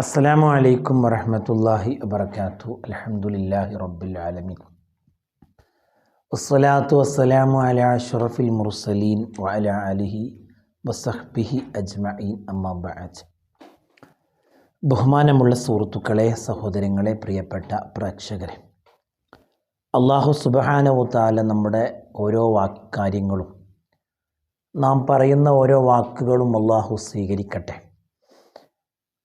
അസ്സലാമു അലൈക്കും വറഹ്മത്തുള്ളാഹി വബർക്കാത്തു അലഹമുല്ലാഹി റബ്ബിൽ ആലമീൻ. വസ്സലാത്തു വസ്സലാമു അല അഷ്റഫിൽ മുർസലീൻ വഅല അലിഹി വസഹ്ബിഹി അജ്മഈൻ. അമ്മാ ബഅദ്. ബഹുമാനമുള്ള സുഹൃത്തുക്കളെ സഹോദരങ്ങളെ പ്രിയപ്പെട്ട പ്രേക്ഷകരെ. അള്ളാഹു സുബ്ഹാനഹു തആല നമ്മുടെ ഓരോ വാക്കാര്യങ്ങളും നാം പറയുന്ന ഓരോ വാക്കുകളും അള്ളാഹു സ്വീകരിക്കട്ടെ.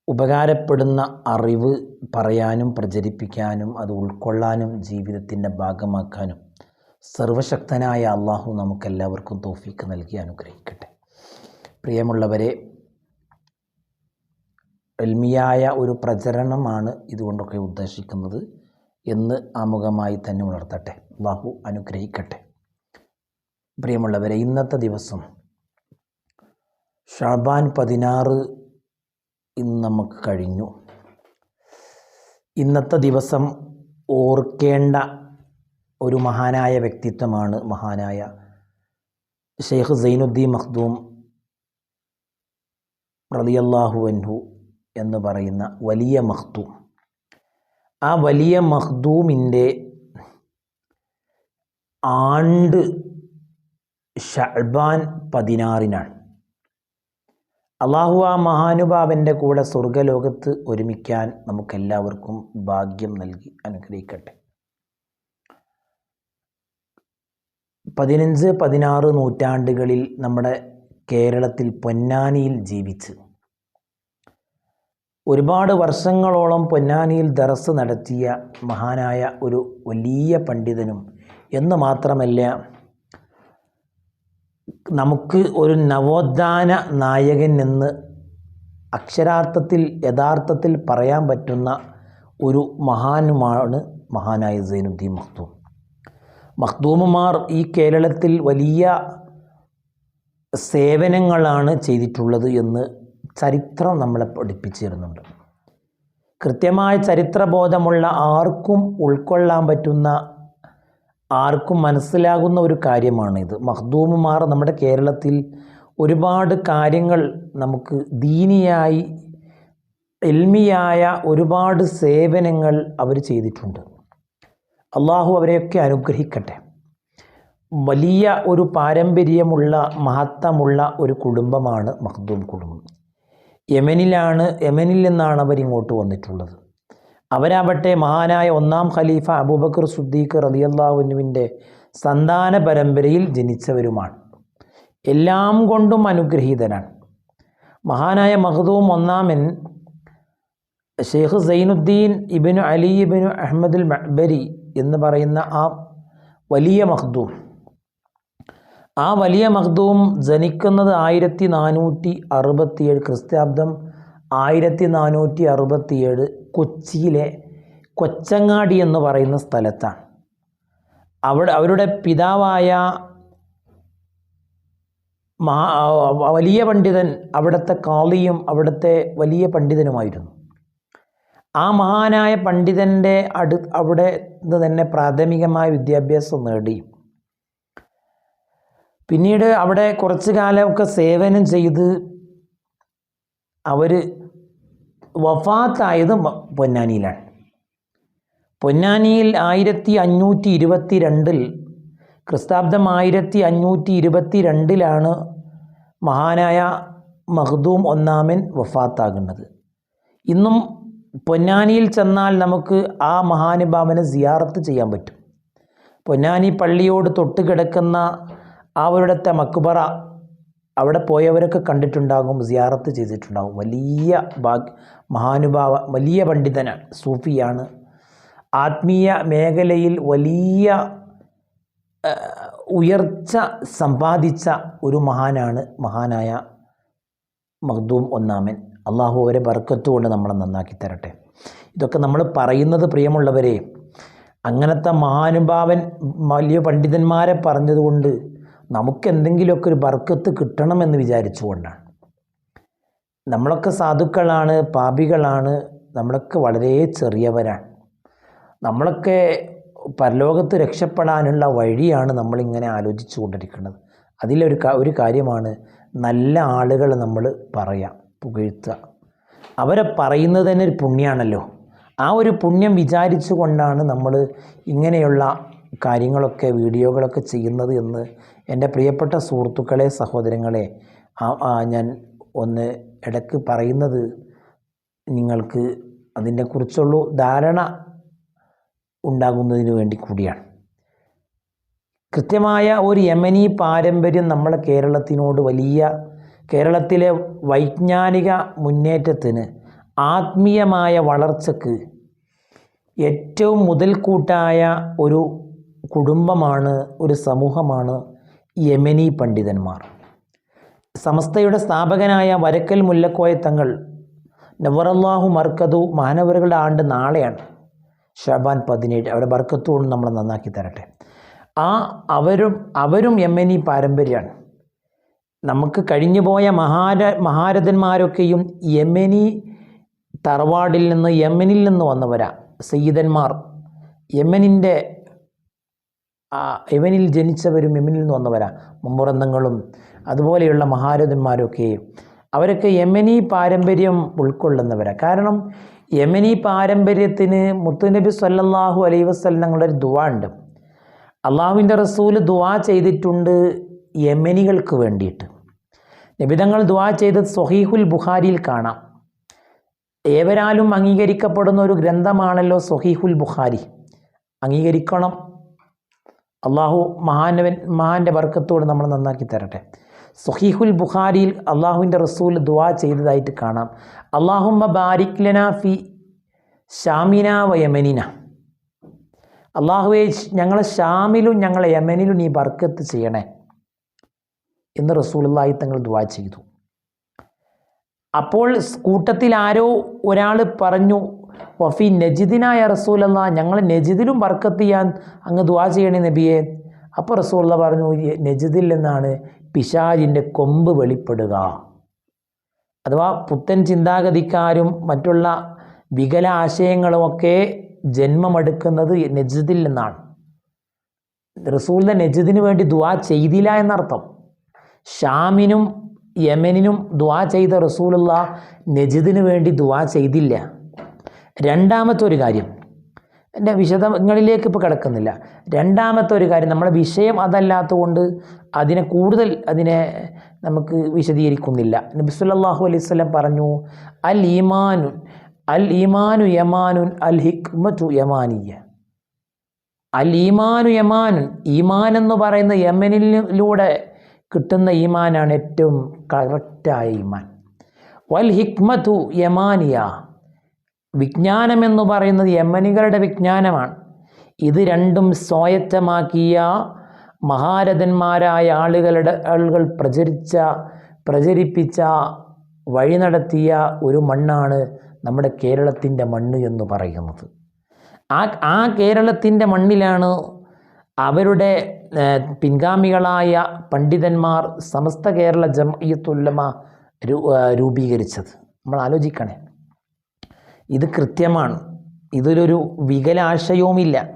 ഉപകാരപ്പെടുന്ന അറിവ് പറയാനും പ്രചരിപ്പിക്കാനും അത് ഉൾക്കൊള്ളാനും ജീവിതത്തിന്റെ ഭാഗമാക്കാനും സർവശക്തനായ അള്ളാഹു നമുക്കെല്ലാവർക്കും തോഫീക്ക് നൽകി അനുഗ്രഹിക്കട്ടെ. പ്രിയമുള്ളവരെ എൽമിയായ ഒരു പ്രചരണമാണ് ഇതുകൊണ്ടൊക്കെ ഉദ്ദേശിക്കുന്നത് എന്ന് ആമുഖമായി തന്നെ ഉണർത്തട്ടെ. അള്ളാഹു അനുഗ്രഹിക്കട്ടെ. പ്രിയമുള്ളവരെ ഇന്നത്തെ ദിവസം ഷാബാൻ പതിനാറ് ഇന്ന് നമുക്ക് കഴിഞ്ഞു. ഇന്നത്തെ ദിവസം ഓർക്കേണ്ട ഒരു മഹാനായ വ്യക്തിത്വമാണ് മഹാനായ ഷെയ്ഖ് സൈനുദ്ദീൻ മഖ്ദൂം റളിയല്ലാഹു അൻഹു എന്ന് പറയുന്ന വലിയ മഖ്ദൂം. ആ വലിയ മഖ്ദൂമിന്റെ ആണ്ട് ഷഅബാൻ പതിനാറിനാണ്. അള്ളാഹു ആ മഹാനുഭാവന്റെ കൂടെ സ്വർഗലോകത്ത് ഒരുമിക്കാൻ നമുക്കെല്ലാവർക്കും ഭാഗ്യം നൽകി അനുഗ്രഹിക്കട്ടെ. പതിനഞ്ച് പതിനാറ് നൂറ്റാണ്ടുകളിൽ നമ്മുടെ കേരളത്തിൽ പൊന്നാനിയിൽ ജീവിച്ച് ഒരുപാട് വർഷങ്ങളോളം പൊന്നാനിയിൽ ദറസ് നടത്തിയ മഹാനായ ഒരു വലിയ പണ്ഡിതനും എന്ന് മാത്രമല്ല നമുക്ക് ഒരു നവോത്ഥാന നായകൻ എന്ന് അക്ഷരാർത്ഥത്തിൽ യഥാർത്ഥത്തിൽ പറയാൻ പറ്റുന്ന ഒരു മഹാനുമാണ് മഹാനായ സൈനുദ്ദീൻ മഖ്ദൂം. മഖ്ദൂമുമാർ ഈ കേരളത്തിൽ വലിയ സേവനങ്ങളാണ് ചെയ്തിട്ടുള്ളത് എന്ന് ചരിത്രം നമ്മളെ പഠിപ്പിച്ചിരുന്നുണ്ട്. കൃത്യമായ ചരിത്രബോധമുള്ള ആർക്കും ഉൾക്കൊള്ളാൻ പറ്റുന്ന ആർക്കും മനസ്സിലാകുന്ന ഒരു കാര്യമാണിത് മഹ്ദൂമുമാർ നമ്മുടെ കേരളത്തിൽ ഒരുപാട് കാര്യങ്ങൾ നമുക്ക് ദീനിയായി എൽമിയായ ഒരുപാട് സേവനങ്ങൾ അവർ ചെയ്തിട്ടുണ്ട്. അള്ളാഹു അവരെയൊക്കെ അനുഗ്രഹിക്കട്ടെ. വലിയ ഒരു പാരമ്പര്യമുള്ള മഹത്വമുള്ള ഒരു കുടുംബമാണ് മഹ്ദൂം കുടുംബം. യമനിലാണ് യമനിൽ നിന്നാണ് അവരിങ്ങോട്ട് വന്നിട്ടുള്ളത്. അവരാവട്ടെ മഹാനായ ഒന്നാം ഖലീഫ അബൂബക്കർ സുദ്ദീഖ് റതിയല്ലാവുനുവിന്റെ സന്താന പരമ്പരയിൽ ജനിച്ചവരുമാണ്. എല്ലാം കൊണ്ടും അനുഗ്രഹീതനാണ്. മഹാനായ മഹദൂം ഒന്നാമൻ ഷെയ്ഖ് സൈനുദ്ദീൻ ഇബിനു അലി ഇബിനു അഹമ്മദുൽ മഹ്ബരി എന്ന് പറയുന്ന ആ വലിയ മഹദൂം. ആ വലിയ മഹദൂം ജനിക്കുന്നത് ആയിരത്തി നാനൂറ്റി അറുപത്തിയേഴ് ക്രിസ്ത്യാബ്ദം ആയിരത്തി നാനൂറ്റി അറുപത്തിയേഴ് കൊച്ചിയിലെ കൊച്ചങ്ങാടി എന്ന് പറയുന്ന സ്ഥലത്താണ്. അവിടെ അവരുടെ പിതാവായ മഹാ വലിയ പണ്ഡിതൻ അവിടുത്തെ കാളിയും അവിടുത്തെ വലിയ പണ്ഡിതനുമായിരുന്നു. ആ മഹാനായ പണ്ഡിതന്റെ അടു അവിടെ നിന്ന് തന്നെ പ്രാഥമികമായ വിദ്യാഭ്യാസം നേടി. പിന്നീട് അവിടെ കുറച്ചു കാലമൊക്കെ സേവനം ചെയ്ത് അവർ വഫാത്തായത് പൊന്നാനിയിലാണ്. പൊന്നാനിയിൽ ആയിരത്തി അഞ്ഞൂറ്റി ഇരുപത്തി രണ്ടിൽ ക്രിസ്താബ്ദം ആയിരത്തി അഞ്ഞൂറ്റി ഇരുപത്തി രണ്ടിലാണ് മഹാനായ മഹ്ദൂം ഒന്നാമൻ വഫാത്താകുന്നത്. ഇന്നും പൊന്നാനിയിൽ ചെന്നാൽ നമുക്ക് ആ മഹാനുഭാവനെ സിയാറത്ത് ചെയ്യാൻ പറ്റും. പൊന്നാനി പള്ളിയോട് തൊട്ട് കിടക്കുന്ന അവരുടെ മക്ബറ അവിടെ പോയവരൊക്കെ കണ്ടിട്ടുണ്ടാകും സിയാറത്ത് ചെയ്തിട്ടുണ്ടാകും. വലിയ ഭാഗ് മഹാനുഭാവ വലിയ പണ്ഡിതനാണ് സൂഫിയാണ്. ആത്മീയ മേഖലയിൽ വലിയ ഉയർച്ച സമ്പാദിച്ച ഒരു മഹാനാണ് മഹാനായ മഖ്ദൂം ഒന്നാമൻ. അള്ളാഹു അവരെ കൊണ്ട് നമ്മളെ നന്നാക്കി തരട്ടെ. ഇതൊക്കെ നമ്മൾ പറയുന്നത് പ്രിയമുള്ളവരെ അങ്ങനത്തെ മഹാനുഭാവൻ വലിയ പണ്ഡിതന്മാരെ പറഞ്ഞതുകൊണ്ട് നമുക്ക് എന്തെങ്കിലുമൊക്കെ ഒരു ബർക്കത്ത് കിട്ടണമെന്ന് വിചാരിച്ചുകൊണ്ടാണ്. നമ്മളൊക്കെ സാധുക്കളാണ് പാപികളാണ് നമ്മളൊക്കെ വളരെ ചെറിയവരാണ്. നമ്മളൊക്കെ പരലോകത്ത് രക്ഷപ്പെടാനുള്ള വഴിയാണ് നമ്മളിങ്ങനെ ആലോചിച്ചു കൊണ്ടിരിക്കുന്നത് അതിലൊരു ഒരു കാര്യമാണ് നല്ല ആളുകൾ നമ്മൾ പറയാം പുകഴ്ത്തുക. അവരെ പറയുന്നത് തന്നെ ഒരു പുണ്യമാണല്ലോ ആ ഒരു പുണ്യം വിചാരിച്ചു കൊണ്ടാണ് നമ്മൾ ഇങ്ങനെയുള്ള കാര്യങ്ങളൊക്കെ വീഡിയോകളൊക്കെ ചെയ്യുന്നത് എന്ന് എന്റെ പ്രിയപ്പെട്ട സുഹൃത്തുക്കളെ സഹോദരങ്ങളെ ഞാൻ ഒന്ന് ഇടയ്ക്ക് പറയുന്നത് നിങ്ങൾക്ക് അതിനെക്കുറിച്ചുള്ള ധാരണ ഉണ്ടാകുന്നതിന് വേണ്ടി കൂടിയാണ്. കൃത്യമായ ഒരു യമനി പാരമ്പര്യം നമ്മളെ കേരളത്തിനോട് വലിയ കേരളത്തിലെ വൈജ്ഞാനിക മുന്നേറ്റത്തിന് ആത്മീയമായ വളർച്ചക്ക് ഏറ്റവും മുതൽക്കൂട്ടായ ഒരു കുടുംബമാണ് ഒരു സമൂഹമാണ് യമനി പണ്ഡിതന്മാർ. സമസ്തയുടെ സ്ഥാപകനായ വരക്കൽ മുല്ലക്കോയ തങ്ങൾ നവറല്ലാഹു മർക്കതു മാനവരുടെ ആണ്ട് നാളെയാണ്. ഷാബാൻ പതിനേഴ് അവരുടെ ബർക്കത്തുകൊണ്ട് നമ്മൾ നന്നാക്കി തരട്ടെ. ആ അവരും അവരും യമനി പാരമ്പര്യമാണ് നമുക്ക് കഴിഞ്ഞുപോയ മഹാര മഹാരഥന്മാരൊക്കെയും യമനി തറവാടിൽ നിന്ന് യമനിൽ നിന്ന് വന്നവരാ സയ്യിദന്മാർ. യമനിന്റെ യമനിൽ ജനിച്ചവരും യമനിൽ നിന്ന് വന്നവരാ. മുമ്പുറന്തങ്ങളും അതുപോലെയുള്ള മഹാരഥന്മാരൊക്കെ. അവരൊക്കെ യമനി പാരമ്പര്യം ഉൾക്കൊള്ളുന്നവരാണ് കാരണം യമനി പാരമ്പര്യത്തിന് മുത്തുനബി സല്ലല്ലാഹു അലൈ വസ്ലങ്ങളുടെ ഒരു ദുവാ ഉണ്ട്. അള്ളാഹുവിന്റെ റസൂൽ ദുവാ ചെയ്തിട്ടുണ്ട് യമനികൾക്ക് വേണ്ടിയിട്ട്. നിബിതങ്ങൾ ദുവാ ചെയ്തത് സൊഹീഹുൽ ബുഖാരിയിൽ കാണാം. ഏവരാലും അംഗീകരിക്കപ്പെടുന്ന ഒരു ഗ്രന്ഥമാണല്ലോ സൊഹീഹുൽ ബുഖാരി. അംഗീകരിക്കണം. അള്ളാഹു മഹാനവൻ മഹാന്റെ വർക്കത്തോട് നമ്മൾ നന്നാക്കി തരട്ടെ. സുഹീഹുൽ ബുഖാരിയിൽ അള്ളാഹുവിന്റെ റസൂൽ ദുവാ ചെയ്തതായിട്ട് കാണാം. അള്ളാഹുമ്മ ബാരിക്ലന ഫി ഷാമിന വയമനിന അള്ളാഹുവേ ഞങ്ങളെ ഷാമിലും ഞങ്ങളെ യമനിലും നീ ബർക്കത്ത് ചെയ്യണേ എന്ന് റസൂലുള്ളാഹി തങ്ങൾ ദുവാ ചെയ്തു. അപ്പോൾ കൂട്ടത്തിൽ ആരോ ഒരാൾ പറഞ്ഞു വഫി നജിദിനായ റസൂലല്ല ഞങ്ങൾ നജിദിലും ബർക്കത്ത് ചെയ്യാൻ അങ്ങ് ദുവാ ചെയ്യണേ നബിയെ. അപ്പോൾ റസൂള്ള പറഞ്ഞു "ഈ നജിദിൽ നിന്നാണ് പിശാജിന്റെ കൊമ്പ് വെളിപ്പെടുക. അഥവാ പുത്തൻ ചിന്താഗതിക്കാരും മറ്റുള്ള വികല ആശയങ്ങളുമൊക്കെ ജന്മമെടുക്കുന്നത് നജിദിൽ നിന്നാണ്. റസൂലിന്റെ നജിദിന് വേണ്ടി ദുവാ ചെയ്തില്ല എന്നർത്ഥം. ഷാമിനും യമനിനും ദുവാ ചെയ്ത റസൂലുള്ള നജിദിന് വേണ്ടി ദുവാ ചെയ്തില്ല. രണ്ടാമത്തെ ഒരു കാര്യം എന്റെ വിശദങ്ങളിലേക്ക് ഇപ്പോൾ കിടക്കുന്നില്ല. രണ്ടാമത്തെ ഒരു കാര്യം നമ്മുടെ വിഷയം അതല്ലാത്തതുകൊണ്ട് അതിനെ കൂടുതൽ അതിനെ നമുക്ക് വിശദീകരിക്കുന്നില്ല. നബി സല്ലല്ലാഹു അലൈഹി സ്വലം പറഞ്ഞു അൽ ഈമാനുൻ അൽ ഈമാനു യമാനുൻ അൽ ഹിക്മതു യമാനിയ അൽ ഈമാനു യമാനുൻ ഈമാൻ എന്ന് പറയുന്ന യമനിലൂടെ കിട്ടുന്ന ഈമാനാണ് ഏറ്റവും കറക്റ്റായ ഈമാൻ. വൽ ഹിക്മതു യമാനിയ വിജ്ഞാനം എന്ന് പറയുന്നത് യമനികളുടെ വിജ്ഞാനമാണ്. ഇത് രണ്ടും സ്വായത്തമാക്കിയ മഹാരഥന്മാരായ ആളുകളുടെ ആളുകൾ പ്രചരിച്ച പ്രചരിപ്പിച്ച വഴി നടത്തിയ ഒരു മണ്ണാണ് നമ്മുടെ കേരളത്തിന്റെ മണ്ണ് എന്ന് പറയുന്നത്. ആ ആ കേരളത്തിന്റെ മണ്ണിലാണ് അവരുടെ പിൻഗാമികളായ പണ്ഡിതന്മാർ സമസ്ത കേരള ജമയത്തുല്ലമ രൂപീകരിച്ചത്. നമ്മൾ ആലോചിക്കണേ. ഇത് കൃത്യമാണ്. ഇതിലൊരു വികലാശയവുമില്ല.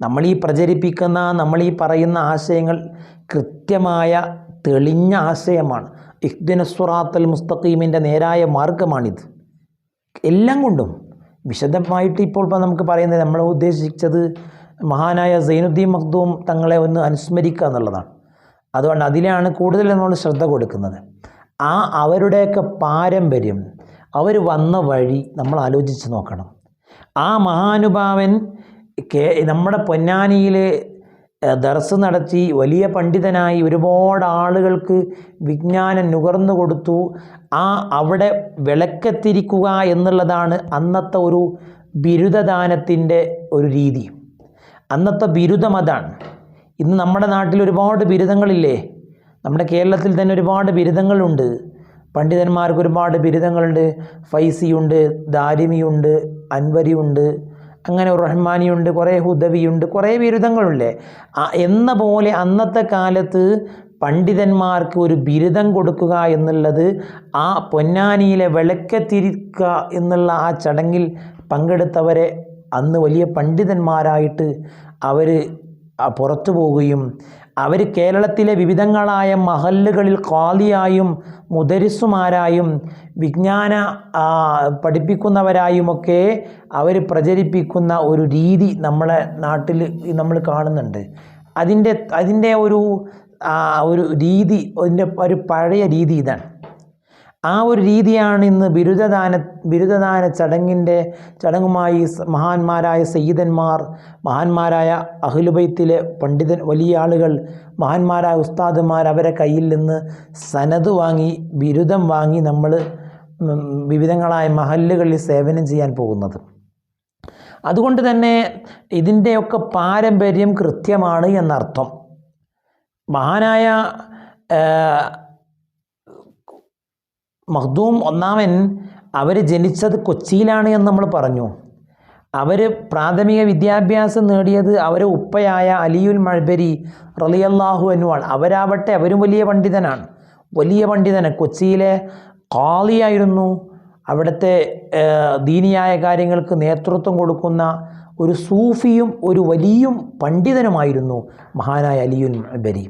നമ്മൾ ഈ പ്രചരിപ്പിക്കുന്ന നമ്മൾ ഈ പറയുന്ന ആശയങ്ങൾ കൃത്യമായ തെളിഞ്ഞ ആശയമാണ്. ഇഹ്ദിനസ്വറാത്തൽ മുസ്തഖീമിന്റെ നേരായ മാർഗമാണിത്. എല്ലാം കൊണ്ടും വിശദമായിട്ട് ഇപ്പോൾ ഇപ്പം നമുക്ക് പറയുന്നത് നമ്മൾ ഉദ്ദേശിച്ചത് മഹാനായ സൈനുദ്ദീൻ മഖ്ദൂം തങ്ങളെ ഒന്ന് അനുസ്മരിക്കുക എന്നുള്ളതാണ്. അതുകൊണ്ട് അതിലാണ് കൂടുതൽ നമ്മൾ ശ്രദ്ധ കൊടുക്കുന്നത്. ആ അവരുടെയൊക്കെ പാരമ്പര്യം അവർ വന്ന വഴി നമ്മൾ ആലോചിച്ച് നോക്കണം. ആ മഹാനുഭാവൻ നമ്മുടെ പൊന്നാനിയിൽ ദർസ് നടത്തി വലിയ പണ്ഡിതനായി ഒരുപാട് ആളുകൾക്ക് വിജ്ഞാനം നുകർന്നു കൊടുത്തു. ആ അവിടെ വിളക്കെത്തിരിക്കുക എന്നുള്ളതാണ് അന്നത്തെ ഒരു ബിരുദദാനത്തിന്റെ ഒരു രീതി. അന്നത്തെ ബിരുദം അതാണ്. ഇന്ന് നമ്മുടെ നാട്ടിൽ ഒരുപാട് ബിരുദങ്ങളില്ലേ? നമ്മുടെ കേരളത്തിൽ തന്നെ ഒരുപാട് ബിരുദങ്ങളുണ്ട്. പണ്ഡിതന്മാർക്ക് ഒരുപാട് ബിരുദങ്ങളുണ്ട്. ഫൈസിയുണ്ട് ദാരിമിയുണ്ട് അൻവരിയുണ്ട് അങ്ങനെ റഹ്മാനിയുണ്ട് കുറേ ഹുദവിയുണ്ട് കുറേ ബിരുദങ്ങളുണ്ട്. എന്ന പോലെ അന്നത്തെ കാലത്ത് പണ്ഡിതന്മാർക്ക് ഒരു ബിരുദം കൊടുക്കുക എന്നുള്ളത് ആ പൊന്നാനിയിലെ വിളക്കത്തിരിക്കുക എന്നുള്ള ആ ചടങ്ങിൽ പങ്കെടുത്തവരെ അന്ന് വലിയ പണ്ഡിതന്മാരായിട്ട് അവർ പുറത്തു പോവുകയും അവർ കേരളത്തിലെ വിവിധങ്ങളായ മഹല്ലുകളിൽ ഖാദിയായും മുദരിസുമാരായും വിജ്ഞാന പഠിപ്പിക്കുന്നവരായുമൊക്കെ അവർ പ്രചരിപ്പിക്കുന്ന ഒരു രീതി നമ്മളെ നാട്ടിൽ നമ്മൾ കാണുന്നുണ്ട്. അതിന്റെ അതിന്റെ ഒരു ഒരു രീതി അതിന്റെ ഒരു പഴയ രീതി ഇതാണ്. ആ ഒരു രീതിയാണ് ഇന്ന് ബിരുദദാന ബിരുദദാന ചടങ്ങിന്റെ ചടങ്ങുമായി മഹാന്മാരായ സയ്യിദന്മാർ മഹാന്മാരായ അഹ്ലുബൈത്തിലെ പണ്ഡിതൻ വലിയ ആളുകൾ മഹാന്മാരായ ഉസ്താദുമാർ അവരെ കയ്യിൽ നിന്ന് സനത് വാങ്ങി ബിരുദം വാങ്ങി നമ്മൾ വിവിധങ്ങളായ മഹല്ലുകളിൽ സേവനം ചെയ്യാൻ പോകുന്നത്. അതുകൊണ്ട് തന്നെ ഇതിന്റെയൊക്കെ പാരമ്പര്യം കൃത്യമാണ് എന്നർത്ഥം. മഹാനായ മഖ്ദൂം ഒന്നാമൻ അവർ ജനിച്ചത് കൊച്ചിയിലാണ് എന്ന് നമ്മൾ പറഞ്ഞു. അവർ പ്രാഥമിക വിദ്യാഭ്യാസം നേടിയത് അവരെ ഉപ്പയായ അലിയുൽ മൾബരി റളിയല്ലാഹു അനുവാണ് അവരാവട്ടെ അവരും വലിയ പണ്ഡിതനാണ്. വലിയ പണ്ഡിതന് കൊച്ചിയിലെ കാളിയായിരുന്നു അവിടുത്തെ ദീനിയായ കാര്യങ്ങൾക്ക് നേതൃത്വം കൊടുക്കുന്ന ഒരു സൂഫിയും ഒരു വലിയ പണ്ഡിതനുമായിരുന്നു മഹാനായ അലിയുൽ മഴബരി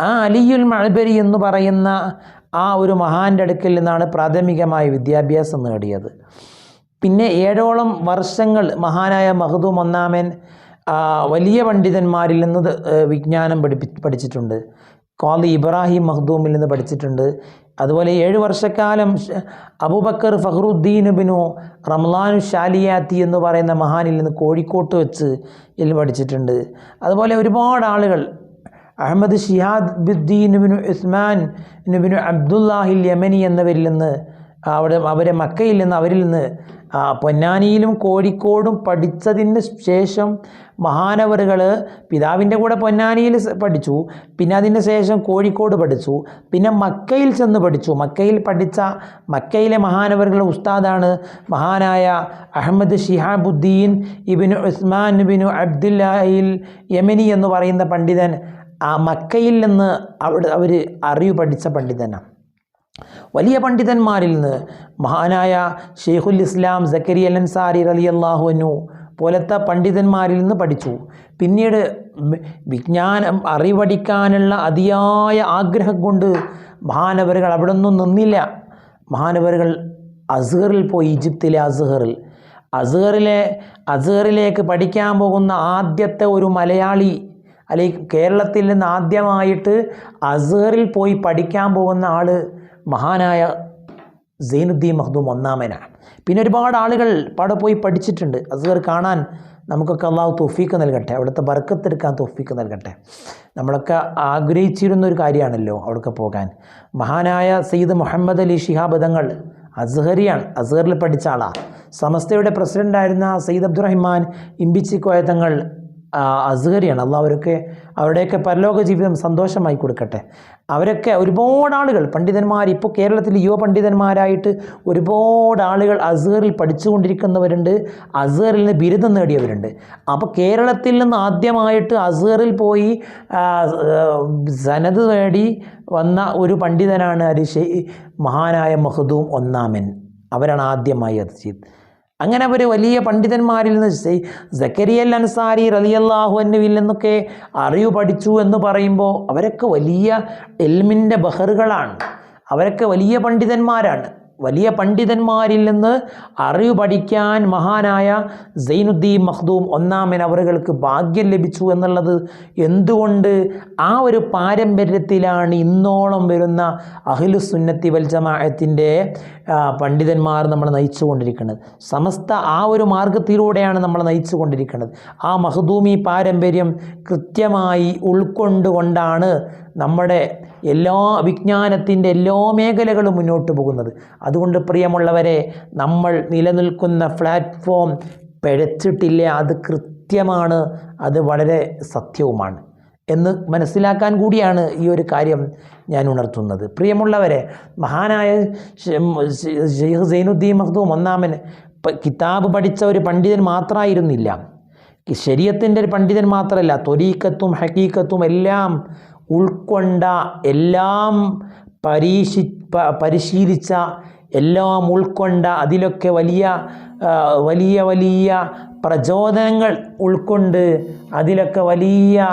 ആ അലിയുൽ മഴബരി എന്ന് പറയുന്ന ആ ഒരു മഹാന്റെ അടുക്കിൽ നിന്നാണ് പ്രാഥമികമായ വിദ്യാഭ്യാസം നേടിയത്. പിന്നെ ഏഴോളം വർഷങ്ങൾ മഹാനായ മഹദൂം ഒന്നാമൻ വലിയ പണ്ഡിതന്മാരിൽ നിന്ന് വിജ്ഞാനം പഠിപ്പി പഠിച്ചിട്ടുണ്ട്. കോളി ഇബ്രാഹിം മഹദൂമിൽ നിന്ന് പഠിച്ചിട്ടുണ്ട്. അതുപോലെ ഏഴ് വർഷക്കാലം അബൂബക്കർ ഫഹ്റുദ്ദീൻ ബിനു റംലാനു ഷാലിയാത്തി എന്ന് പറയുന്ന മഹാനിൽ നിന്ന് കോഴിക്കോട്ട് വെച്ച് ഇതിൽ പഠിച്ചിട്ടുണ്ട്. അതുപോലെ ഒരുപാട് ആളുകൾ അഹമ്മദ് ഷിഹാദ് ബുദ്ദീൻ ബിനു ഉസ്മാൻ ബിനു അബ്ദുല്ലാഹിൽ യമനി എന്നിവരിൽ നിന്ന് അവിടെ അവരെ മക്കയിൽ നിന്ന് അവരിൽ നിന്ന് പൊന്നാനിയിലും കോഴിക്കോടും പഠിച്ചതിന് ശേഷം മഹാനവറുകൾ പിതാവിന്റെ കൂടെ പൊന്നാനിയിൽ പഠിച്ചു. പിന്നെ അതിന് ശേഷം കോഴിക്കോട് പഠിച്ചു. പിന്നെ മക്കയിൽ ചെന്ന് പഠിച്ചു. മക്കയിൽ പഠിച്ച മക്കയിലെ മഹാനവറുകളുടെ ഉസ്താദാണ് മഹാനായ അഹമ്മദ് ഷിഹാബുദ്ദീൻ ഇബിനു ഉസ്മാൻ ബിനു അബ്ദുല്ലാഹിൽ യമനി എന്ന് പറയുന്ന പണ്ഡിതൻ ആ മക്കയിൽ നിന്ന് അവിടെ അവർ അറിവ് പഠിച്ച പണ്ഡിതനാണ് വലിയ പണ്ഡിതന്മാരിൽ നിന്ന് മഹാനായ ഷെയ്ഖുൽ ഇസ്ലാം സക്കരി അൽ അൻസാരി അലി അള്ളാഹുനു പോലത്തെ പണ്ഡിതന്മാരിൽ നിന്ന് പഠിച്ചു. പിന്നീട് വിജ്ഞാനം അറിവടിക്കാനുള്ള അതിയായ ആഗ്രഹം കൊണ്ട് മഹാനവരുകൾ അവിടെ ഒന്നും നിന്നില്ല. മഹാനവരുകൾ അസ്ഹറിൽ പോയി ഈജിപ്തിലെ അസ്ഹറിൽ. അസ്ഹറിലെ അസ്ഹറിലേക്ക് പഠിക്കാൻ പോകുന്ന ആദ്യത്തെ ഒരു മലയാളി അല്ലെങ്കിൽ കേരളത്തിൽ നിന്ന് ആദ്യമായിട്ട് അസ്ഹറിൽ പോയി പഠിക്കാൻ പോകുന്ന ആൾ മഹാനായ സൈനുദ്ദീൻ മഹ്ദൂം ഒന്നാമനാണ്. പിന്നെ ഒരുപാട് ആളുകൾ പാടെ പോയി പഠിച്ചിട്ടുണ്ട്. അസ്ഹർ കാണാൻ നമുക്കൊക്കെ അള്ളാഹു തൊഫീക്ക് നൽകട്ടെ. അവിടുത്തെ ബർക്കത്തെടുക്കാൻ തൊഫീക്ക് നൽകട്ടെ. നമ്മളൊക്കെ ആഗ്രഹിച്ചിരുന്ന ഒരു കാര്യമാണല്ലോ അവിടേക്ക് പോകാൻ. മഹാനായ സയ്യിദ് മുഹമ്മദ് അലി ഷിഹാബ് തങ്ങൾ അസ്ഹറിയാണ്. അസ്ഹറിൽ പഠിച്ച ആളാണ് സമസ്തയുടെ പ്രസിഡന്റായിരുന്ന സയ്യിദ് അബ്ദുറഹിമാൻ തങ്ങൾ ആ, അസ്ഹരിയാണ് അള്ളാഹ് അവരൊക്കെ അവരുടെയൊക്കെ പരലോക ജീവിതം സന്തോഷമായി കൊടുക്കട്ടെ. അവരൊക്കെ ഒരുപാട് ആളുകൾ പണ്ഡിതന്മാർ ഇപ്പോൾ കേരളത്തിൽ യുവ പണ്ഡിതന്മാരായിട്ട് ഒരുപാട് ആളുകൾ അസുഖറിൽ പഠിച്ചുകൊണ്ടിരിക്കുന്നവരുണ്ട്. അസുഖറിൽ നിന്ന് ബിരുദം നേടിയവരുണ്ട്. അപ്പോൾ കേരളത്തിൽ നിന്ന് ആദ്യമായിട്ട് അസുഖറിൽ പോയി സനത് നേടി വന്ന ഒരു പണ്ഡിതനാണ് അരിഷെ മഹാനായ മഹദൂം ഒന്നാമൻ. അവരാണ് ആദ്യമായി അത് ചെയ്ത് അങ്ങനെ അവർ വലിയ പണ്ഡിതന്മാരിൽ നിന്ന് സക്കരിയൽ അൻസാരി റലിയല്ലാഹു അന്നുവിൽ നിന്നൊക്കെ അറിവ് പഠിച്ചു എന്ന് പറയുമ്പോൾ അവരൊക്കെ വലിയ എൽമിന്റെ ബഹറുകളാണ്. അവരൊക്കെ വലിയ പണ്ഡിതന്മാരാണ്. വലിയ പണ്ഡിതന്മാരിൽ നിന്ന് അറിവ് പഠിക്കാൻ മഹാനായ സൈനുദ്ദീൻ മഖ്ദൂം ഒന്നാമൻ അവറുകൾക്ക് ഭാഗ്യം ലഭിച്ചു എന്നുള്ളത് എന്തുകൊണ്ട് ആ ഒരു പാരമ്പര്യത്തിലാണ് ഇന്നോളം വരുന്ന അഖിലുസുന്നത്തി വൽ ജമാഅത്തിന്റെ പണ്ഡിതന്മാർ നമ്മൾ നയിച്ചുകൊണ്ടിരിക്കുന്നത്. സമസ്ത ആ ഒരു മാർഗത്തിലൂടെയാണ് നമ്മൾ നയിച്ചുകൊണ്ടിരിക്കുന്നത്. ആ മഹദൂമി പാരമ്പര്യം കൃത്യമായി ഉൾക്കൊണ്ടുകൊണ്ടാണ് നമ്മുടെ എല്ലാ വിജ്ഞാനത്തിന്റെ എല്ലാ മേഖലകളും മുന്നോട്ട് പോകുന്നത്. അതുകൊണ്ട് പ്രിയമുള്ളവരെ നമ്മൾ നിലനിൽക്കുന്ന പ്ലാറ്റ്ഫോം പിഴച്ചിട്ടില്ല അത് കൃത്യമാണ് അത് വളരെ സത്യവുമാണ്. എന്ന് മനസ്സിലാക്കാൻ കൂടിയാണ് ഈ ഒരു കാര്യം ഞാൻ ഉണർത്തുന്നത്. പ്രിയമുള്ളവരെ മഹാനായ ഷെയ്ഖ് സൈനുദ്ദീൻ മഖ്ദൂം ഒന്നാമൻ കിതാബ് പഠിച്ച ഒരു പണ്ഡിതൻ മാത്രമായിരുന്നില്ല ശരീരത്തിന്റെ ഒരു പണ്ഡിതൻ മാത്രമല്ല തൊലീക്കത്തും ഹക്കീക്കത്തും എല്ലാം ഉൾക്കൊണ്ട എല്ലാം പരീക്ഷി പരിശീലിച്ച എല്ലാം ഉൾക്കൊണ്ട അതിലൊക്കെ വലിയ വലിയ വലിയ പ്രചോദനങ്ങൾ ഉൾക്കൊണ്ട് അതിലൊക്കെ വലിയ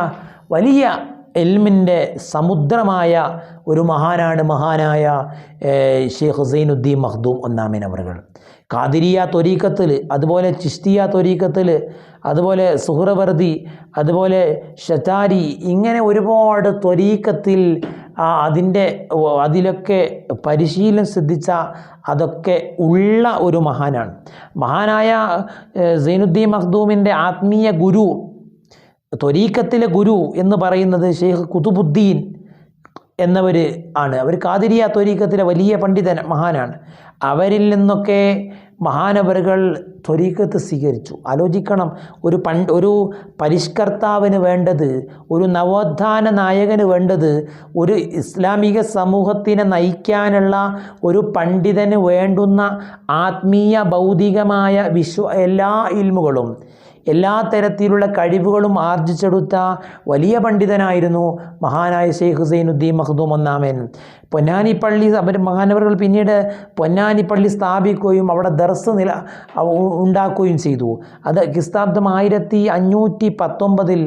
വലിയ എൽമിന്റെ സമുദ്രമായ ഒരു മഹാനാണ് മഹാനായ ഷെയ്ഖ് ഹുസൈനുദ്ദീൻ മഖ്ദൂം ഒന്നാമിൻ അവറുകൾ. കാതിരിയ തൊരീക്കത്തിൽ അതുപോലെ ചിസ്തിയ തൊരീക്കത്തിൽ അതുപോലെ സുഹ്റവർദി അതുപോലെ ഷറ്റാരി ഇങ്ങനെ ഒരുപാട് ത്വരീക്കത്തിൽ അതിന്റെ അതിലൊക്കെ പരിശീലനം സിദ്ധിച്ച അതൊക്കെ ഉള്ള ഒരു മഹാനാണ്. മഹാനായ സൈനുദ്ദീൻ മഖ്ദൂമിന്റെ ആത്മീയ ഗുരു ത്വരീക്കത്തിലെ ഗുരു എന്ന് പറയുന്നത് ഷെയ്ഖ് കുതുബുദ്ദീൻ എന്നവർ ആണ്. അവർ കാതിരിയ ത്വരീക്കത്തിലെ വലിയ പണ്ഡിതൻ മഹാനാണ്. അവരിൽ നിന്നൊക്കെ മഹാനവറുകൾ ത്വരീക്കത്ത് സ്വീകരിച്ചു. ആലോചിക്കണം ഒരു പണ്ട് ഒരു പരിഷ്കർത്താവിന് വേണ്ടത് ഒരു നവോത്ഥാന നായകന് വേണ്ടത് ഒരു ഇസ്ലാമിക സമൂഹത്തിനെ നയിക്കാനുള്ള ഒരു പണ്ഡിതന് വേണ്ടുന്ന ആത്മീയ ഭൗതികമായ വിശ്വ എല്ലാ ഇൽമുകളും എല്ലാ തരത്തിലുള്ള കഴിവുകളും ആർജിച്ചെടുത്ത വലിയ പണ്ഡിതനായിരുന്നു മഹാനായ ഷെയ്ഖ് ഹുസൈനുദ്ദീൻ മഖ്ദൂം ഒന്നാമൻ. പൊന്നാനി പള്ളി അവർ മഹാനവറുകൾ പിന്നീട് പൊന്നാനി പള്ളി സ്ഥാപിക്കുകയും അവിടെ ദർസ് നില ഉണ്ടാക്കുകയും ചെയ്തു. അത് ക്രിസ്താബ്ദം ആയിരത്തി അഞ്ഞൂറ്റി പത്തൊമ്പതിൽ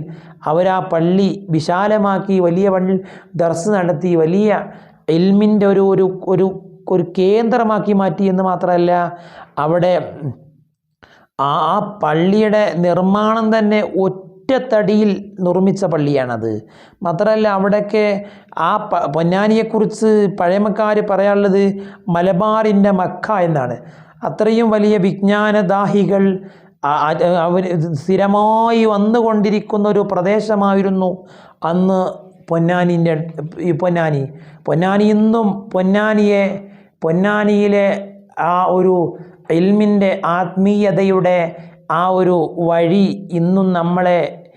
ആ പള്ളി വിശാലമാക്കി വലിയ പള്ളി ദർസ് നടത്തി വലിയ എൽമിന്റെ ഒരു ഒരു ഒരു കേന്ദ്രമാക്കി മാറ്റി എന്ന് മാത്രമല്ല അവിടെ ആ പള്ളിയുടെ നിർമ്മാണം തന്നെ ഒറ്റത്തടിയിൽ നിർമ്മിച്ച പള്ളിയാണത്. മാത്രമല്ല അവിടെയൊക്കെ ആ പ പൊന്നാനിയെക്കുറിച്ച് പഴയമക്കാർ പറയാനുള്ളത് മലബാറിന്റെ മക്ക എന്നാണ്. അത്രയും വലിയ വിജ്ഞാനദാഹികൾ അവർ സ്ഥിരമായി വന്നുകൊണ്ടിരിക്കുന്ന ഒരു പ്രദേശമായിരുന്നു അന്ന് പൊന്നാനിന്റെ ഈ പൊന്നാനി. പൊന്നാനി ഇന്നും പൊന്നാനിയെ പൊന്നാനിയിലെ ആ ഒരു ഇൽമിന്റെ ആത്മീയതയുടെ ആ ഒരു വഴി ഇന്നും നമ്മളെ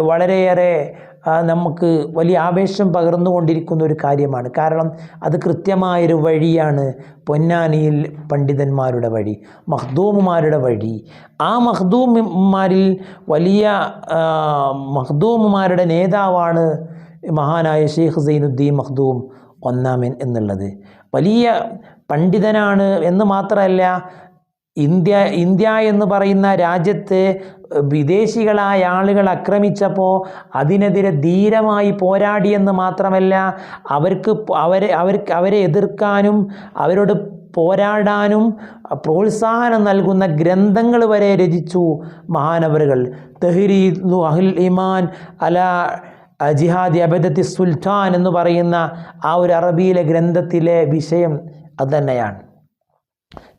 വളരെയേറെ നമുക്ക് വലിയ ആവേശം പകർന്നുകൊണ്ടിരിക്കുന്ന ഒരു കാര്യമാണ്. കാരണം അത് കൃത്യമായൊരു വഴിയാണ് പൊന്നാനിയിൽ പണ്ഡിതന്മാരുടെ വഴി മഹ്ദൂമുമാരുടെ വഴി. ആ മഹ്ദൂമുമാരിൽ വലിയ മഹ്ദൂമുമാരുടെ നേതാവാണ് മഹാനായ ഷെയ്ഖ് സൈനുദ്ദീൻ മഹ്ദൂം ഒന്നാമൻ എന്നുള്ളത്. വലിയ പണ്ഡിതനാണ് എന്ന് മാത്രമല്ല ഇന്ത്യ ഇന്ത്യ എന്ന് പറയുന്ന രാജ്യത്ത് വിദേശികളായ ആളുകൾ ആക്രമിച്ചപ്പോൾ അതിനെതിരെ ധീരമായി പോരാടിയെന്ന് മാത്രമല്ല അവർക്ക് അവരെ അവർക്ക് അവരെ എതിർക്കാനും അവരോട് പോരാടാനും പ്രോത്സാഹനം നൽകുന്ന ഗ്രന്ഥങ്ങൾ വരെ രചിച്ചു മഹാനവറുകൾ. തെഹ്രീദു അഹുൽ ഇമാൻ അല ജിഹാദി അബദത്തി സുൽത്താൻ എന്ന് പറയുന്ന ആ ഒരു അറബിയിലെ ഗ്രന്ഥത്തിലെ വിഷയം അതുതന്നെയാണ്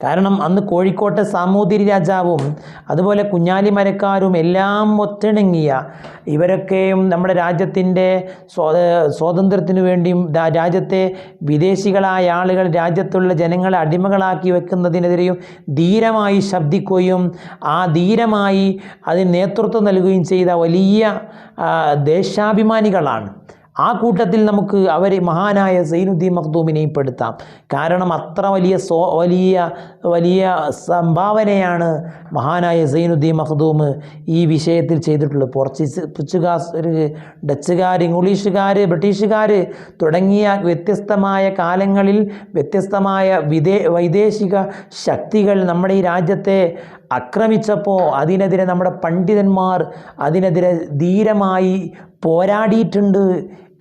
കാരണം അന്ന് കോഴിക്കോട്ടെ സാമൂതിരി രാജാവും അതുപോലെ കുഞ്ഞാലി മരക്കാരും എല്ലാം ഒത്തിണങ്ങിയ ഇവരൊക്കെയും നമ്മുടെ രാജ്യത്തിന്റെ സ്വാ സ്വാതന്ത്ര്യത്തിനു വേണ്ടിയും രാജ്യത്തെ വിദേശികളായ ആളുകൾ രാജ്യത്തുള്ള ജനങ്ങളെ അടിമകളാക്കി വെക്കുന്നതിനെതിരെയും ധീരമായി ശബ്ദിക്കുകയും ആ ധീരമായി അതിന് നേതൃത്വം നൽകുകയും ചെയ്ത വലിയ ദേശാഭിമാനികളാണ്. ആ കൂട്ടത്തിൽ നമുക്ക് അവരെ മഹാനായ സൈനുദ്ദീൻ മഖ്ദൂമിനെയും പെടുത്താം. കാരണം അത്ര വലിയ സോ വലിയ വലിയ സംഭാവനയാണ് മഹാനായ സൈനുദ്ദീൻ മഖ്ദൂം ഈ വിഷയത്തിൽ ചെയ്തിട്ടുള്ളത്. പോർച്ചുഗീസ് പോർച്ചുഗാസ് ഡച്ചുകാർ ഇംഗ്ലീഷുകാർ ബ്രിട്ടീഷുകാർ തുടങ്ങിയ വ്യത്യസ്തമായ കാലങ്ങളിൽ വ്യത്യസ്തമായ വിദേ വൈദേശിക ശക്തികൾ നമ്മുടെ ഈ രാജ്യത്തെ ആക്രമിച്ചപ്പോൾ അതിനെതിരെ നമ്മുടെ പണ്ഡിതന്മാർ അതിനെതിരെ ധീരമായി പോരാടിയിട്ടുണ്ട്.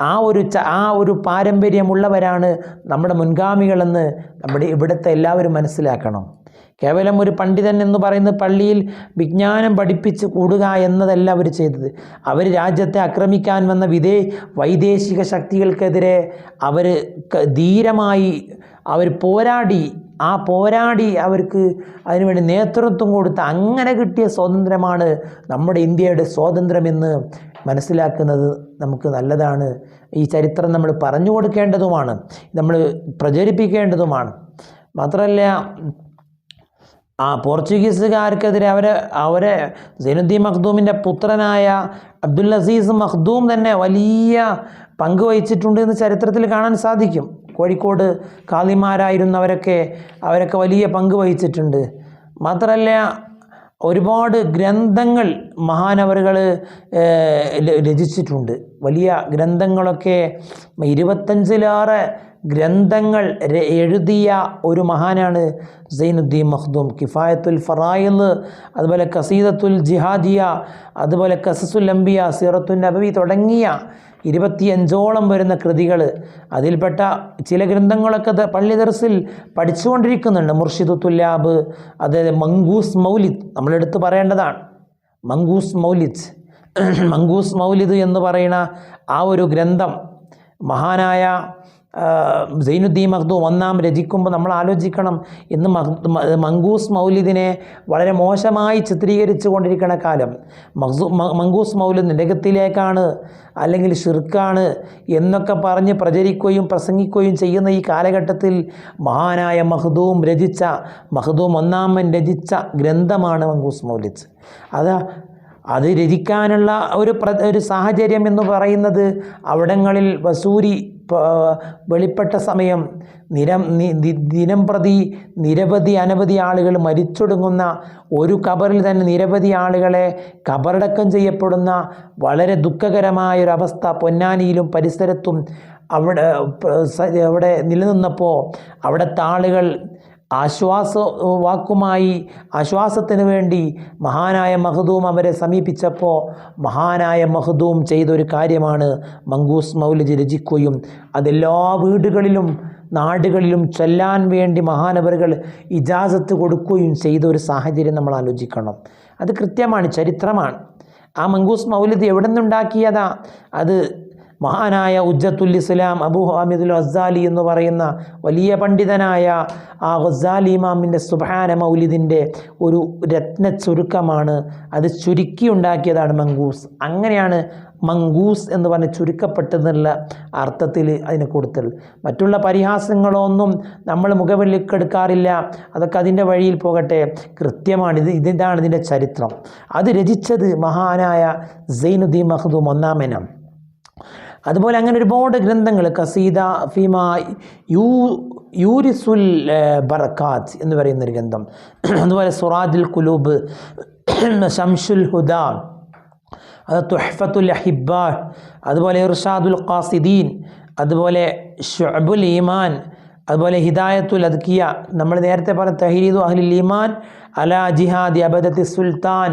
ആ ഒരു ആ ഒരു പാരമ്പര്യമുള്ളവരാണ് നമ്മുടെ മുൻഗാമികളെന്ന് നമ്മുടെ ഇവിടുത്തെ എല്ലാവരും മനസ്സിലാക്കണം. കേവലം ഒരു പണ്ഡിതൻ എന്ന് പറയുന്ന പള്ളിയിൽ വിജ്ഞാനം പഠിപ്പിച്ച് കൂടുക എന്നതല്ല അവർ ചെയ്തത്. അവർ രാജ്യത്തെ ആക്രമിക്കാൻ വന്ന വിദേ വൈദേശിക ശക്തികൾക്കെതിരെ അവർ ധീരമായി അവർ പോരാടി ആ പോരാടി അവർക്ക് അതിനുവേണ്ടി നേതൃത്വം കൊടുത്ത് അങ്ങനെ കിട്ടിയ സ്വാതന്ത്ര്യമാണ് നമ്മുടെ ഇന്ത്യയുടെ സ്വാതന്ത്ര്യമെന്ന് മനസ്സിലാക്കുന്നത് നമുക്ക് നല്ലതാണ്. ഈ ചരിത്രം നമ്മൾ പറഞ്ഞു കൊടുക്കേണ്ടതുമാണ്. നമ്മൾ പ്രചരിപ്പിക്കേണ്ടതുമാണ്. മാത്രമല്ല ആ പോർച്ചുഗീസുകാർക്കെതിരെ അവരെ അവരെ സൈനുദ്ദീൻ മഖ്ദൂമിന്റെ പുത്രനായ അബ്ദുൽ അസീസ് മഖ്ദൂം തന്നെ വലിയ പങ്ക് വഹിച്ചിട്ടുണ്ട് എന്ന് ചരിത്രത്തിൽ കാണാൻ സാധിക്കും. കോഴിക്കോട് കാലിമാരായിരുന്നവരൊക്കെ അവരൊക്കെ വലിയ പങ്ക് വഹിച്ചിട്ടുണ്ട്. മാത്രമല്ല ഒരുപാട് ഗ്രന്ഥങ്ങൾ മഹാനവറുകൾ രചിച്ചിട്ടുണ്ട്. വലിയ ഗ്രന്ഥങ്ങളൊക്കെ ഇരുപത്തഞ്ചിലേറെ ഗ്രന്ഥങ്ങൾ എഴുതിയ ഒരു മഹാനാണ് സൈനുദ്ദീൻ മഖ്ദൂം. കിഫായത്തുൽ ഫറായിൽ അതുപോലെ കസീദത്തുൽ ജിഹാദിയ അതുപോലെ കസസുൽ അംബിയ സീറത്തുൽ നബവി തുടങ്ങിയ ഇരുപത്തിയഞ്ചോളം വരുന്ന കൃതികൾ. അതിൽപ്പെട്ട ചില ഗ്രന്ഥങ്ങളൊക്കെ പള്ളി ദർസിൽ പഠിച്ചുകൊണ്ടിരിക്കുന്നുണ്ട്. മുർഷിദു തുല്ലാബ് അതായത് മങ്കൂസ് മൗലിദ് നമ്മളെടുത്ത് പറയേണ്ടതാണ്. മങ്കൂസ് മൗലിദ് മങ്കൂസ് മൗലിദ് എന്ന് പറയുന്ന ആ ഒരു ഗ്രന്ഥം മഹാനായ സൈനുദ്ദീൻ മഖ്ദൂം ഒന്നാം രചിക്കുമ്പോൾ നമ്മൾ ആലോചിക്കണം ഇന്ന് മങ്കൂസ് മൗലിദിനെ വളരെ മോശമായി ചിത്രീകരിച്ചു കൊണ്ടിരിക്കുന്ന കാലം. മഖ്സൂ മങ്കൂസ് മൗലിദ് നിരകത്തിലേക്കാണ് അല്ലെങ്കിൽ ഷിർക്കാണ് എന്നൊക്കെ പറഞ്ഞ് പ്രചരിക്കുകയും പ്രസംഗിക്കുകയും ചെയ്യുന്ന ഈ കാലഘട്ടത്തിൽ മഹാനായ മഹ്ദൂം രചിച്ച മഹ്ദൂം ഒന്നാമൻ രചിച്ച ഗ്രന്ഥമാണ് മങ്കൂസ് മൗലിദ് അത് അത് രചിക്കാനുള്ള ഒരു പ്ര ഒരു സാഹചര്യം എന്ന് പറയുന്നത് അവിടങ്ങളിൽ വസൂരി വെളിപ്പെട്ട സമയം നിരം ദിനം പ്രതി നിരവധി അനവധി ആളുകൾ മരിച്ചൊടുങ്ങുന്ന ഒരു കബറിൽ തന്നെ നിരവധി ആളുകളെ കബറടക്കം ചെയ്യപ്പെടുന്ന വളരെ ദുഃഖകരമായ ഒരു അവസ്ഥ പൊന്നാനിയിലും പരിസരത്തും അവിടെ അവിടെ നിലനിന്നപ്പോൾ അവിടുത്തെ ആളുകൾ ആശ്വാസ വാക്കുമായി ആശ്വാസത്തിന് വേണ്ടി മഹാനായ മഹദൂം അവരെ സമീപിച്ചപ്പോൾ മഹാനായ മഹദൂം ചെയ്തൊരു കാര്യമാണ് മങ്കൂസ് മൗലിജ് രചിക്കുകയും അതെല്ലാ വീടുകളിലും നാടുകളിലും ചൊല്ലാൻ വേണ്ടി മഹാനവറുകൾ ഇജാസത്ത് കൊടുക്കുകയും ചെയ്ത ഒരു സാഹചര്യം നമ്മൾ ആലോചിക്കണം. അത് കൃത്യമാണ് ചരിത്രമാണ്. ആ മങ്കൂസ് മൗലിദ് എവിടെ നിന്നുണ്ടാക്കിയതാ? അത് മഹാനായ ഉജ്ജത്തുൽ ഇസ്ലാം അബു ഹാമിദുൽ ഗസാലി എന്ന് പറയുന്ന വലിയ പണ്ഡിതനായ ആ ഗസാലി ഇമാമിന്റെ സുബാന മൗലിദിന്റെ ഒരു രത്ന ചുരുക്കമാണ്. അത് ചുരുക്കി ഉണ്ടാക്കിയതാണ് മങ്കൂസ്. അങ്ങനെയാണ് മങ്കൂസ് എന്ന് പറഞ്ഞ് ചുരുക്കപ്പെട്ടതെന്നുള്ള അർത്ഥത്തിൽ അതിന് കൊടുത്തത്. മറ്റുള്ള പരിഹാസങ്ങളൊന്നും നമ്മൾ മുഖവിലേക്കെടുക്കാറില്ല അതൊക്കെ അതിന്റെ വഴിയിൽ പോകട്ടെ. കൃത്യമാണ്. ഇത് ഇതാണ് ഇതിന്റെ ചരിത്രം. അത് രചിച്ചത് മഹാനായ സൈനുദ്ദീൻ മഹദൂം ഒന്നാമനം അതുപോലെ അങ്ങനെ ഒരുപാട് ഗ്രന്ഥങ്ങൾ കസീദ ഫീമ യൂ യൂരിസുൽ ബറക്കാത്ത് എന്ന് പറയുന്നൊരു ഗ്രന്ഥം. അതുപോലെ സുറാജുൽ കുലൂബ് ഷംഷുൽ ഹുദ അത് തുഹ്ഫത്തുൽ അഹിബ അതുപോലെ ഇർഷാദുൽ ഖാസിദീൻ അതുപോലെ ഷുഅബുൽ ഈമാൻ അതുപോലെ ഹിദായത്തുൽ അദ്കിയ. നമ്മൾ നേരത്തെ പറഞ്ഞ തഹീദു അഹ്ലിൽ ഈമാൻ അലാ ജിഹാദി അബദത്തി സുൽത്താൻ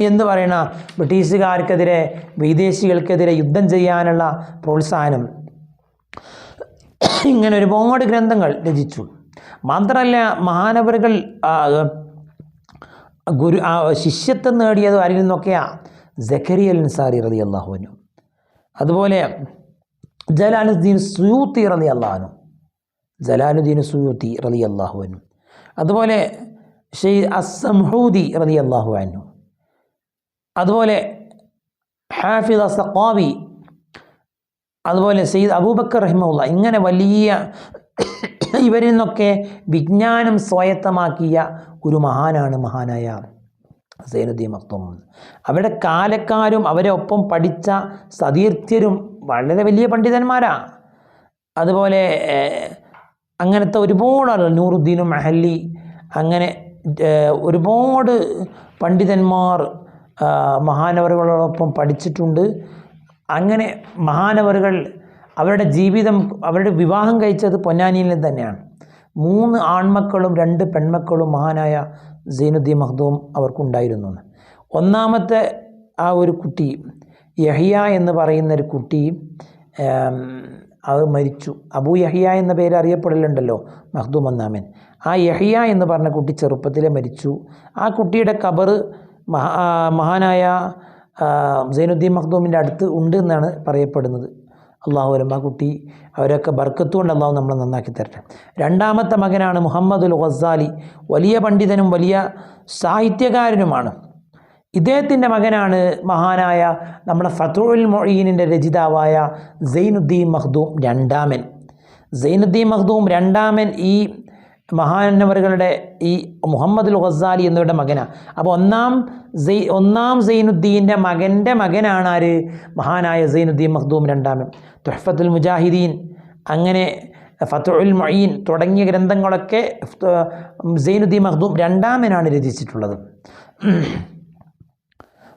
എന്ന് പറയുന്ന ബ്രിട്ടീഷുകാർക്കെതിരെ വിദേശികൾക്കെതിരെ യുദ്ധം ചെയ്യാനുള്ള പ്രോത്സാഹനം. ഇങ്ങനെ ഒരുപാട് ഗ്രന്ഥങ്ങൾ രചിച്ചു. മാത്രമല്ല മഹാനവറുകൾ ഗുരു ശിഷ്യത്വം നേടിയത് ആരിൽ നിന്നൊക്കെയാ? ജഖരി അൽ നിസാരി റതി അള്ളാഹുവിനു അതുപോലെ ജലാലുദ്ദീൻ സുയൂത്തി റതി അള്ളാഹുനു ജലാലുദ്ദീൻ സുയൂത്തി റതി അള്ളാഹുവിനു അതുപോലെ ഷെയ് അസംഹൂദി റതി അള്ളാഹു അനു അതുപോലെ ഹാഫിദ് സഖാവി അതുപോലെ സെയ്ദ് അബൂബക്കർ റഹിമുള്ള ഇങ്ങനെ വലിയ ഇവരിൽ നിന്നൊക്കെ വിജ്ഞാനം സ്വായത്തമാക്കിയ ഒരു മഹാനാണ് മഹാനായ സൈനുദ്ദീൻ മക്തും അവരുടെ കാലക്കാരും അവരെ ഒപ്പം പഠിച്ച സതീർത്ഥ്യരും വളരെ വലിയ പണ്ഡിതന്മാരാ. അതുപോലെ അങ്ങനത്തെ ഒരുപാട് നൂറുദ്ദീനും മഹല്ലി അങ്ങനെ ഒരുപാട് പണ്ഡിതന്മാർ മഹാനവറുകളോടൊപ്പം പഠിച്ചിട്ടുണ്ട്. അങ്ങനെ മഹാനവറുകൾ അവരുടെ ജീവിതം അവരുടെ വിവാഹം കഴിച്ചത് പൊന്നാനിയിൽ തന്നെയാണ്. മൂന്ന് ആൺമക്കളും രണ്ട് പെൺമക്കളും മഹാനായ സൈനുദ്ദീൻ മഹ്ദൂം അവർക്കുണ്ടായിരുന്നു. ഒന്നാമത്തെ ആ ഒരു കുട്ടി യഹിയ എന്ന് പറയുന്ന ഒരു കുട്ടി അത് മരിച്ചു. അബൂ യഹിയ എന്ന പേര് അറിയപ്പെടലുണ്ടല്ലോ മഹ്ദൂം അന്നാമൻ. ആ യഹിയ എന്ന് പറഞ്ഞ കുട്ടി ചെറുപ്പത്തിലെ മരിച്ചു. ആ കുട്ടിയുടെ മഹാ മഹാനായ സൈനുദ്ദീൻ മഖ്ദൂമിന്റെ അടുത്ത് ഉണ്ട് എന്നാണ് പറയപ്പെടുന്നത്. അള്ളാഹു അലം ആ കുട്ടി അവരൊക്കെ ബർക്കത്ത് കൊണ്ട് അള്ളാഹു നമ്മളെ നന്നാക്കി തരട്ടെ. രണ്ടാമത്തെ മകനാണ് മുഹമ്മദുൽ ഖസാലി വലിയ പണ്ഡിതനും വലിയ സാഹിത്യകാരനുമാണ്. ഇദ്ദേഹത്തിന്റെ മകനാണ് മഹാനായ നമ്മുടെ ഫത്തുൽ മൊഴീനിന്റെ രചിതാവായ സൈനുദ്ദീൻ മഖ്ദൂം രണ്ടാമൻ. സൈനുദ്ദീൻ മഖ്ദൂം രണ്ടാമൻ ഈ മഹാനവറുകളുടെ ഈ മുഹമ്മദുൽ ഖസാലി എന്നിവരുടെ മകനാണ് അപ്പോൾ ഒന്നാം സൈ ഒന്നാം സൈനുദ്ദീന്റെ മകന്റെ മകനാണ് ആര് മഹാനായ സൈനുദ്ദീൻ മഖ്ദൂം രണ്ടാമൻ. തുഹഫത്തുൽ മുജാഹിദീൻ അങ്ങനെ ഫത്തുൽ മൊയ്യീൻ തുടങ്ങിയ ഗ്രന്ഥങ്ങളൊക്കെ സൈനുദ്ദീൻ മഖ്ദൂം രണ്ടാമനാണ് രചിച്ചിട്ടുള്ളത്.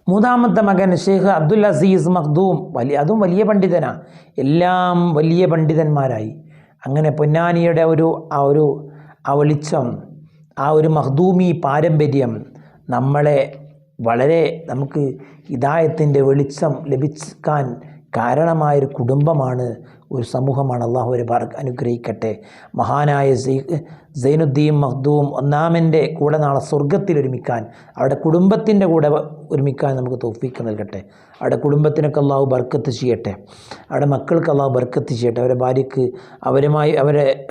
മൂന്നാമത്തെ മകൻ ഷെയ്ഖ് അബ്ദുൽ അസീസ് മഖ്ദൂം. വലിയ അതും വലിയ പണ്ഡിതനാണ് എല്ലാം വലിയ പണ്ഡിതന്മാരായി. അങ്ങനെ പൊന്നാനിയുടെ ഒരു ആ ഒരു ആ വെളിച്ചം ആ ഒരു മഖ്ദൂമി പാരമ്പര്യം നമ്മളെ വളരെ നമുക്ക് ഹിദായത്തിന്റെ വെളിച്ചം ലഭിക്കാൻ കാരണമായൊരു കുടുംബമാണ് ഒരു സമൂഹമാണ് അള്ളാഹു ബാർ അനുഗ്രഹിക്കട്ടെ. മഹാനായ സൈനുദ്ദീൻ മഹ്ദൂം ഒന്നാമന്റെ കൂടെ നാളെ സ്വർഗത്തിൽ ഒരുമിക്കാൻ അവരുടെ കുടുംബത്തിന്റെ കൂടെ ഒരുമിക്കാൻ നമുക്ക് തോഫീക്ക് നൽകട്ടെ. അവരുടെ കുടുംബത്തിനൊക്കെ അള്ളാഹു ബർക്കത്ത് ചെയ്യട്ടെ. അവരുടെ മക്കൾക്ക് അള്ളാഹു ബർക്കത്ത് ചെയ്യട്ടെ. അവരുടെ ഭാര്യയ്ക്ക് അവരുമായി അവരെ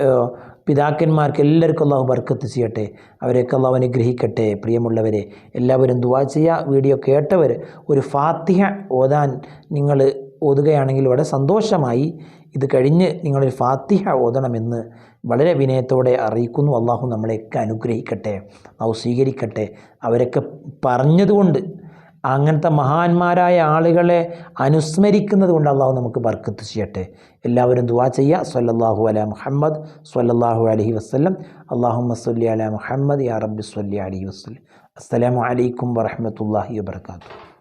പിതാക്കന്മാർക്ക് എല്ലാവർക്കും അള്ളാഹു ബർക്കത്ത് ചെയ്യട്ടെ. അവരെയൊക്കെ അള്ളാഹു അനുഗ്രഹിക്കട്ടെ. പ്രിയമുള്ളവരെ എല്ലാവരും ദുവാ ചെയ്യുക. വീഡിയോ കേട്ടവർ ഒരു ഫാത്തിഹ ഓതാൻ നിങ്ങൾ ഓതുകയാണെങ്കിൽ വളരെ സന്തോഷമായി ഇത് കഴിഞ്ഞ് നിങ്ങളൊരു ഫാത്തിഹ ഓതണമെന്ന് വളരെ വിനയത്തോടെ അറിയിക്കുന്നു. അള്ളാഹു നമ്മളെയൊക്കെ അനുഗ്രഹിക്കട്ടെ അവ സ്വീകരിക്കട്ടെ. അവരൊക്കെ പറഞ്ഞതുകൊണ്ട് അങ്ങനത്തെ മഹാന്മാരായ ആളുകളെ അനുസ്മരിക്കുന്നത് കൊണ്ട് അള്ളാഹു നമുക്ക് ബർക്കത്ത് ചെയ്യട്ടെ. എല്ലാവരും ദുവാ ചെയ്യുക. സല്ലല്ലാഹു അല മുഹമ്മദ് സല്ലല്ലാഹു അലഹി വസ്ലം അള്ളാഹു സ്വല്ലി അല മുഹമ്മദ് യാ റബ്ബി സല്ലി അലഹി വസ്ലം അസ്സലാമു അലൈക്കും വറഹ്മത്തുള്ളാഹി വബർക്കാത്തു